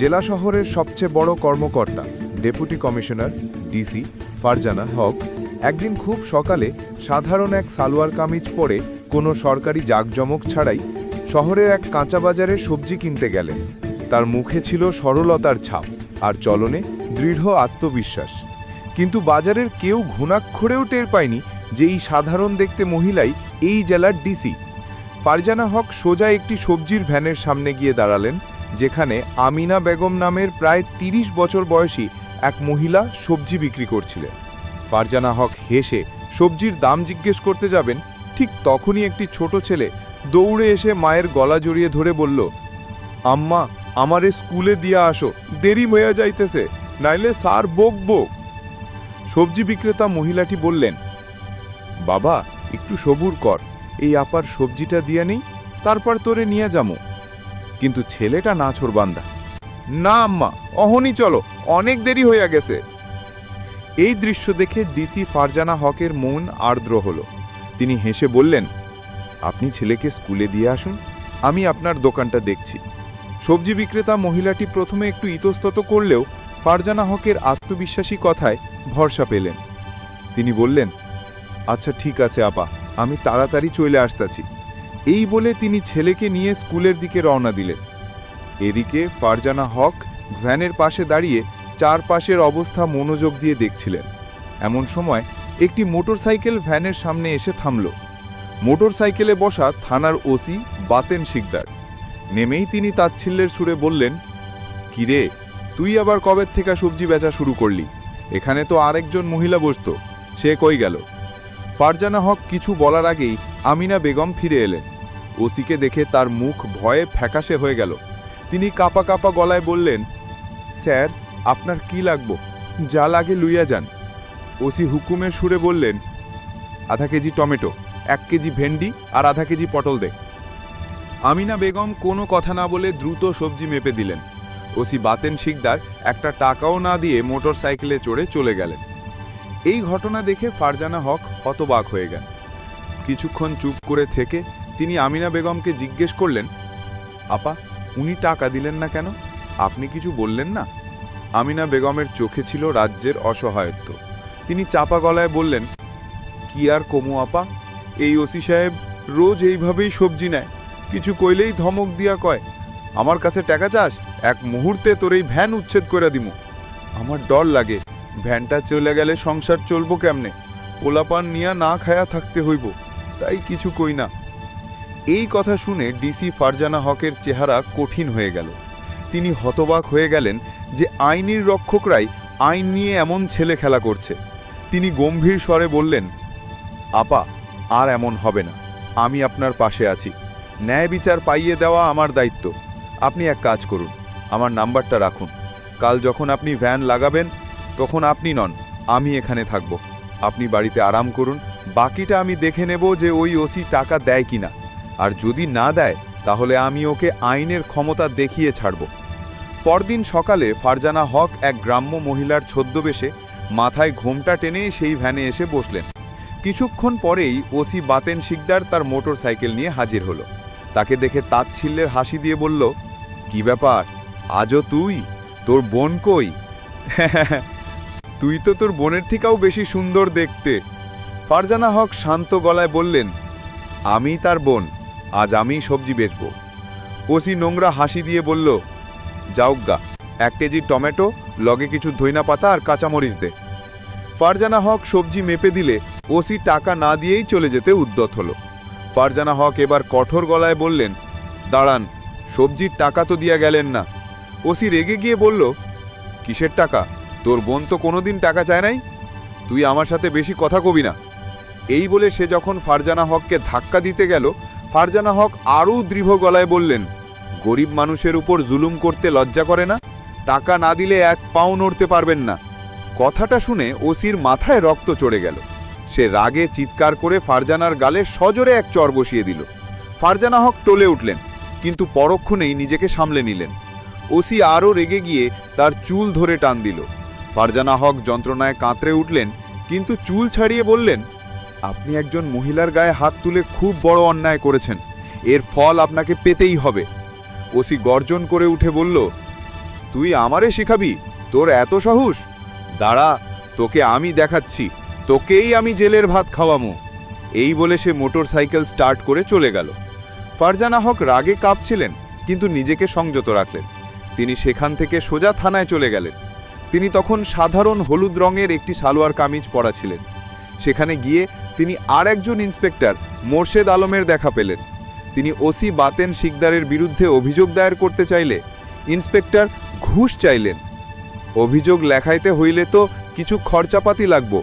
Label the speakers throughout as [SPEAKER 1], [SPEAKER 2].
[SPEAKER 1] জেলা শহরের সবচেয়ে বড় কর্মকর্তা, deputy commissioner, DC Farzana Haque, একদিন খুব সকালে সাধারণ এক সালোয়ার কামিজ পরে কোনো সরকারি জাঁকজমক ছাড়াই শহরের এক কাঁচা বাজারে সবজি কিনতে গেলেন। তার মুখে ছিল সরলতার ছাপ আর চলনে দৃঢ় আত্মবিশ্বাস। কিন্তু বাজারের কেউ ঘুণাক্ষরেও টের পায়নি যে এই সাধারণ দেখতে মহিলাই এই জেলার ডিসি। ফারজানা হক সোজা একটি সবজির ভ্যানের সামনে গিয়ে দাঁড়ালেন যেখানে আমিনা বেগম নামের প্রায় ৩০ বছর বয়সী এক মহিলা সবজি বিক্রি করছিলেন। ফারজানা হক হেসে সবজির দাম জিজ্ঞেস করতে যাবেন, ঠিক তখনই একটি ছোট ছেলে দৌড়ে এসে মায়ের গলা জড়িয়ে ধরে বলল, আম্মা, আমারে স্কুলে দিয়া আসো, দেরি হইয়া যাইতেছে, নাইলে সার বোক বোক। সবজি বিক্রেতা মহিলাটি বললেন, বাবা, একটু সবুর কর, এই আপার সবজিটা দিয়া নেই, তারপর তোরে নিয়ে যামো। কিন্তু ছেলেটা নাছর বান্দা না, আম্মা, অহনি চলো, অনেক দেরি হইয়া গেছে। এই দৃশ্য দেখে ডিসি ফারজানা হকের মন আর্দ্র হলো। তিনি হেসে বললেন, আপনি ছেলেকে স্কুলে দিয়ে আসুন, আমি আপনার দোকানটা দেখছি। সবজি বিক্রেতা মহিলাটি প্রথমে একটু ইতস্তত করলেও ফারজানা হকের আত্মবিশ্বাসী কথায় ভরসা পেলেন। তিনি বললেন আচ্ছা ঠিক আছে, আপা, আমি তাড়াতাড়ি চলে আসতাছি। এই বলে তিনি ছেলেকে নিয়ে স্কুলের দিকে রওনা দিলেন। এদিকে ফারজানা হক ভ্যানের পাশে দাঁড়িয়ে চারপাশের অবস্থা মনোযোগ দিয়ে দেখছিলেন। এমন সময় একটি মোটরসাইকেল ভ্যানের সামনে এসে থামল। মোটরসাইকেলে বসা থানার ওসি বাতেন শিকদার। নেমেই তিনি তাচ্ছিল্যের সুরে বললেন কিরে তুই আবার কবের থেকে সবজি বেচা শুরু করলি? এখানে তো আরেকজন মহিলা বসত, সে কই গেল? ফারজানা হক কিছু বলার আগেই আমিনা বেগম ফিরে এলেন। ওসিকে দেখে তার মুখ ভয়ে ফ্যাকাশে হয়ে গেল। তিনি কাপা কাপা গলায় বললেন, স্যার, আপনার কি লাগবো? যা লাগে লুইয়া যান। ওসি হুকুমের সুরে বললেন, আধা কেজি টমেটো, এক কেজি ভেন্ডি আর আধা কেজি পটল দে। আমিনা বেগম কোনো কথা না বলে দ্রুত সবজি মেপে দিলেন। ওসি বাতেন শিকদার একটা টাকাও না দিয়ে মোটর সাইকেলে চড়ে চলে গেলেন। এই ঘটনা দেখে ফারজানা হক হতবাক হয়ে গেল কিছুক্ষণ চুপ করে থেকে তিনি আমিনা বেগমকে জিজ্ঞেস করলেন, আপা, উনি টাকা দিলেন না কেন? আপনি কিছু বললেন না? আমিনা বেগমের চোখে ছিল রাজ্যের অসহায়ত্ব। তিনি চাপা গলায় বললেন, কি আর কমু আপা? এই ওসি সাহেব রোজ এইভাবেই সবজি নেয়। কিছু কইলেই ধমক দিয়া কয়, আমার কাছে টাকা চাস, এক মুহূর্তে তোর এই ভ্যান উচ্ছেদ করে দিমু। আমার ডর লাগে, ভ্যানটা চলে গেলে সংসার চলবো কেমনে? পোলাপান নিয়া না খায়া থাকতে হইব, তাই কিছু কই না। এই কথা শুনে ডিসি ফারজানা হকের চেহারা কঠিন হয়ে গেল। তিনি হতবাক হয়ে গেলেন যে আইনের রক্ষকরাই আইন নিয়ে এমন ছেলে খেলা করছে। তিনি গম্ভীর স্বরে বললেন, আপা, আর এমন হবে না। আমি আপনার পাশে আছি। ন্যায় বিচার পাইয়ে দেওয়া আমার দায়িত্ব। আপনি এক কাজ করুন। আমার নাম্বারটা রাখুন। কাল যখন আপনি ভ্যান লাগাবেন, তখন আপনি নন। আমি এখানে থাকব। আপনি বাড়িতে আরাম করুন। বাকিটা আমি দেখে নেব যে ওই ওসি টাকা দেয় কিনা। আর যদি না দেয়, তাহলে আমি ওকে আইনের ক্ষমতা দেখিয়ে ছাড়ব। পরদিন সকালে ফারজানা হক এক গ্রাম্য মহিলার ছদ্মবেশে মাথায় ঘোমটা টেনে সেই ভ্যানে এসে বসলেন। কিছুক্ষণ পরেই ওসি বাতেন শিকদার তার মোটর সাইকেল নিয়ে হাজির হলো। তাকে দেখে তাচ্ছিল্যের হাসি দিয়ে বলল, কি ব্যাপার? আজও তুই? তোর বোন কই? তুই তো তোর বোনের থেকেও বেশি সুন্দর দেখতে। ফারজানা হক শান্ত গলায় বললেন, আমি তার বোন। আজ আমি সবজি বেচব। ওসি নোংরা হাসি দিয়ে বলল যাওগা এক কেজি টমেটো, লগে কিছু ধইনা পাতা আর কাঁচামরিচ দে। ফারজানা হক সবজি মেপে দিলে ওসি টাকা না দিয়েই চলে যেতে উদ্যত হলো। ফারজানা হক এবার কঠোর গলায় বললেন, দাঁড়ান, সবজির টাকা তো দিয়া গেলেন না। ওসি রেগে গিয়ে বলল, কিসের টাকা? তোর বোন তো কোনোদিন টাকা চায় নাই? তুই আমার সাথে বেশি কথা কবি না। এই বলে সে যখন ফারজানা হককে ধাক্কা দিতে গেল ফারজানা হক আরও দৃঢ় গলায় বললেন, গরিব মানুষের উপর জুলুম করতে লজ্জা করে না? টাকা না দিলে এক পাও নড়তে পারবেন না। কথাটা শুনে ওসির মাথায় রক্ত চড়ে গেল। সে রাগে চিৎকার করে ফারজানার গালে সজোরে এক চর বসিয়ে দিল। ফারজানা হক টলে উঠলেন, কিন্তু পরক্ষণেই নিজেকে সামলে নিলেন। ওসি আরও রেগে গিয়ে তার চুল ধরে টান দিল। ফারজানা হক যন্ত্রণায় কাঁতরে উঠলেন, কিন্তু চুল ছাড়িয়ে বললেন আপনি একজন মহিলার গায়ে হাত তুলে খুব বড় অন্যায় করেছেন। এর ফল আপনাকে পেতেই হবে। ওসি গর্জন করে উঠে বলল, তুই আমারে শিখাবি? তোর এত সাহস? দাঁড়া, তোকে আমি দেখাচ্ছি। তোকেই আমি জেলের ভাত খাওয়ামু। এই বলে সে মোটর সাইকেল স্টার্ট করে চলে গেল। ফারজানা হক রাগে কাঁপছিলেন, কিন্তু নিজেকে সংযত রাখলেন। তিনি সেখান থেকে সোজা থানায় চলে গেলেন। তিনি তখন সাধারণ হলুদ রঙের একটি সালোয়ার কামিজ পরা ছিলেন। সেখানে গিয়ে তিনি আর একজন ইন্সপেক্টর, মোর্শেদ আলমের দেখা পেলেন। তিনি ওসি বাতেন শিকদারের বিরুদ্ধে অভিযোগ দায়ের করতে চাইলে ইন্সপেক্টর ঘুষ চাইলেন। অভিযোগ লেখাইতে হইলে তো কিছু খরচাপাতি লাগবো।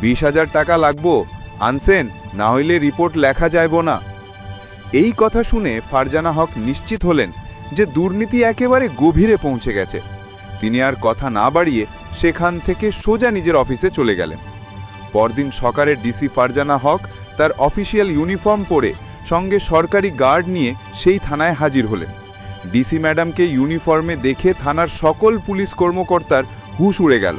[SPEAKER 1] বিশ হাজার টাকা লাগবো আনসেন না হইলে রিপোর্ট লেখা যাইব না। এই কথা শুনে ফারজানা হক নিশ্চিত হলেন যে দুর্নীতি একেবারে গভীরে পৌঁছে গেছে। তিনি আর কথা না বাড়িয়ে সেখান থেকে সোজা নিজের অফিসে চলে গেলেন। পরদিন সকালে ডিসি ফারজানা হক তার অফিসিয়াল ইউনিফর্ম পরে সঙ্গে সরকারি গার্ড নিয়ে সেই থানায় হাজির হলেন। ডিসি ম্যাডামকে ইউনিফর্মে দেখে থানার সকল পুলিশ কর্মকর্তার হুশ উড়ে গেল।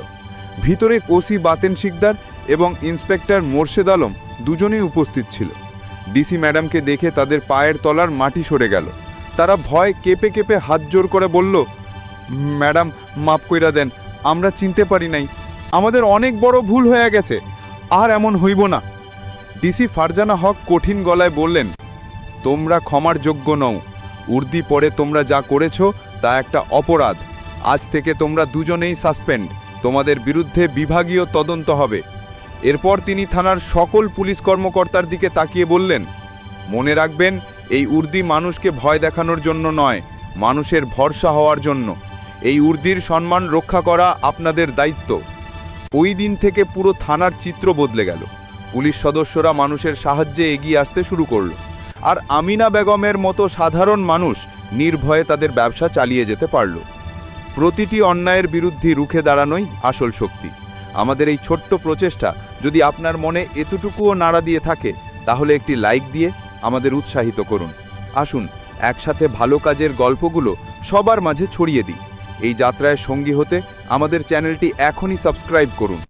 [SPEAKER 1] ভিতরে কোসি বাতেন শিকদার এবং ইন্সপেক্টর মোর্শেদ আলম দুজনেই উপস্থিত ছিল। ডিসি ম্যাডামকে দেখে তাদের পায়ের তলার মাটি সরে গেল। তারা ভয় কেঁপে কেঁপে হাত জোর করে বলল, ম্যাডাম, মাফ কইরা দেন, আমরা চিনতে পারি নাই। আমাদের অনেক বড় ভুল হয়ে গেছে। আর এমন হইব না। ডিসি ফারজানা হক কঠিন গলায় বললেন, তোমরা ক্ষমার যোগ্য নও। উর্দি পরে তোমরা যা করেছ, তা একটা অপরাধ। আজ থেকে তোমরা দুজনেই সাসপেন্ড। তোমাদের বিরুদ্ধে বিভাগীয় তদন্ত হবে। এরপর তিনি থানার সকল পুলিশ কর্মকর্তার দিকে তাকিয়ে বললেন, মনে রাখবেন, এই উর্দি মানুষকে ভয় দেখানোর জন্য নয়, মানুষের ভরসা হওয়ার জন্য। এই উর্দির সম্মান রক্ষা করা আপনাদের দায়িত্ব। ওই দিন থেকে পুরো থানার চিত্র বদলে গেল। পুলিশ সদস্যরা মানুষের সাহায্যে এগিয়ে আসতে শুরু করল। আর আমিনা বেগমের মতো সাধারণ মানুষ নির্ভয়ে তাদের ব্যবসা চালিয়ে যেতে পারল। প্রতিটি অন্যায়ের বিরুদ্ধে রুখে দাঁড়ানোই আসল শক্তি। আমাদের এই ছোট্ট প্রচেষ্টা যদি আপনার মনে এতটুকুও নাড়া দিয়ে থাকে, তাহলে একটি লাইক দিয়ে আমাদের উৎসাহিত করুন। আসুন, একসাথে ভালো কাজের গল্পগুলো সবার মাঝে ছড়িয়ে দিই। এই যাত্রায় সঙ্গী হতে আমাদের চ্যানেলটি এখনই সাবস্ক্রাইব করুন।